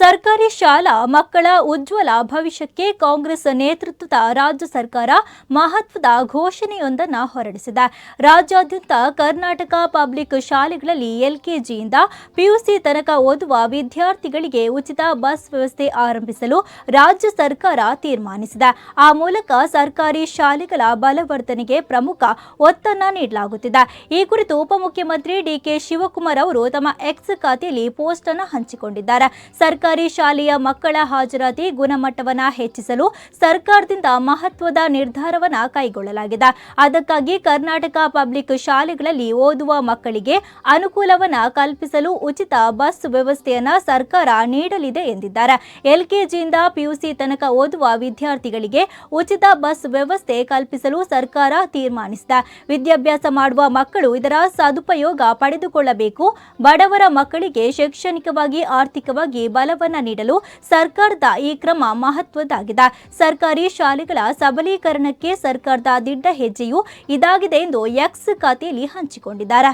ಸರ್ಕಾರಿ ಶಾಲಾ ಮಕ್ಕಳ ಉಜ್ವಲ ಭವಿಷ್ಯಕ್ಕೆ ಕಾಂಗ್ರೆಸ್ ನೇತೃತ್ವದ ರಾಜ್ಯ ಸರ್ಕಾರ ಮಹತ್ವದ ಘೋಷಣೆಯೊಂದನ್ನು ಹೊರಡಿಸಿದೆ. ರಾಜ್ಯಾದ್ಯಂತ ಕರ್ನಾಟಕ ಪಬ್ಲಿಕ್ ಶಾಲೆಗಳಲ್ಲಿ ಎಲ್ಕೆಜಿಯಿಂದ ಪಿಯುಸಿ ತನಕ ಓದುವ ವಿದ್ಯಾರ್ಥಿಗಳಿಗೆ ಉಚಿತ ಬಸ್ ವ್ಯವಸ್ಥೆ ಆರಂಭಿಸಲು ರಾಜ್ಯ ಸರ್ಕಾರ ತೀರ್ಮಾನಿಸಿದೆ. ಆ ಮೂಲಕ ಸರ್ಕಾರಿ ಶಾಲೆಗಳ ಬಲವರ್ಧನೆಗೆ ಪ್ರಮುಖ ಒತ್ತನ್ನ ನೀಡಲಾಗುತ್ತಿದೆ. ಈ ಕುರಿತು ಉಪಮುಖ್ಯಮಂತ್ರಿ ಡಿಕೆ ಶಿವಕುಮಾರ್ ಅವರು ತಮ್ಮ ಎಕ್ಸ್ ಖಾತೆಯಲ್ಲಿ ಪೋಸ್ಟ್ ಅನ್ನು ಹಂಚಿಕೊಂಡಿದ್ದಾರೆ. ಸರ್ಕಾರಿ ಶಾಲೆಯ ಮಕ್ಕಳ ಹಾಜರಾತಿ ಗುಣಮಟ್ಟವನ್ನು ಹೆಚ್ಚಿಸಲು ಸರ್ಕಾರದಿಂದ ಮಹತ್ವದ ನಿರ್ಧಾರವನ್ನ ಕೈಗೊಳ್ಳಲಾಗಿದೆ. ಅದಕ್ಕಾಗಿ ಕರ್ನಾಟಕ ಪಬ್ಲಿಕ್ ಶಾಲೆಗಳಲ್ಲಿ ಓದುವ ಮಕ್ಕಳಿಗೆ ಅನುಕೂಲವನ್ನ ಕಲ್ಪಿಸಲು ಉಚಿತ ಬಸ್ ವ್ಯವಸ್ಥೆಯನ್ನ ಸರ್ಕಾರ ನೀಡಲಿದೆ ಎಂದಿದ್ದಾರೆ. ಎಲ್ಕೆಜಿಯಿಂದ ಪಿಯುಸಿ ತನಕ ಓದುವ ವಿದ್ಯಾರ್ಥಿಗಳಿಗೆ ಉಚಿತ ಬಸ್ ವ್ಯವಸ್ಥೆ ಕಲ್ಪಿಸಲು ಸರ್ಕಾರ ತೀರ್ಮಾನಿಸಿದೆ. ವಿದ್ಯಾಭ್ಯಾಸ ಮಾಡುವ ಮಕ್ಕಳು ಇದರ ಸದುಪಯೋಗ ಪಡೆದುಕೊಳ್ಳಬೇಕು. ಬಡವರ ಮಕ್ಕಳಿಗೆ ಶೈಕ್ಷಣಿಕವಾಗಿ, ಆರ್ಥಿಕವಾಗಿ ಬಲವನ್ನ ನೀಡಲು ಸರ್ಕಾರದ ಈ ಕ್ರಮ ಮಹತ್ವದ್ದಾಗಿದೆ. ಸರ್ಕಾರಿ ಶಾಲೆಗಳ ಸಬಲೀಕರಣಕ್ಕೆ ಸರ್ಕಾರದ ದಿಡ್ಡ ಹೆಜ್ಜೆಯು ಇದಾಗಿದೆ ಎಂದು ಎಕ್ಸ್ ಖಾತೆಯಲ್ಲಿ ಹಂಚಿಕೊಂಡಿದ್ದಾರೆ.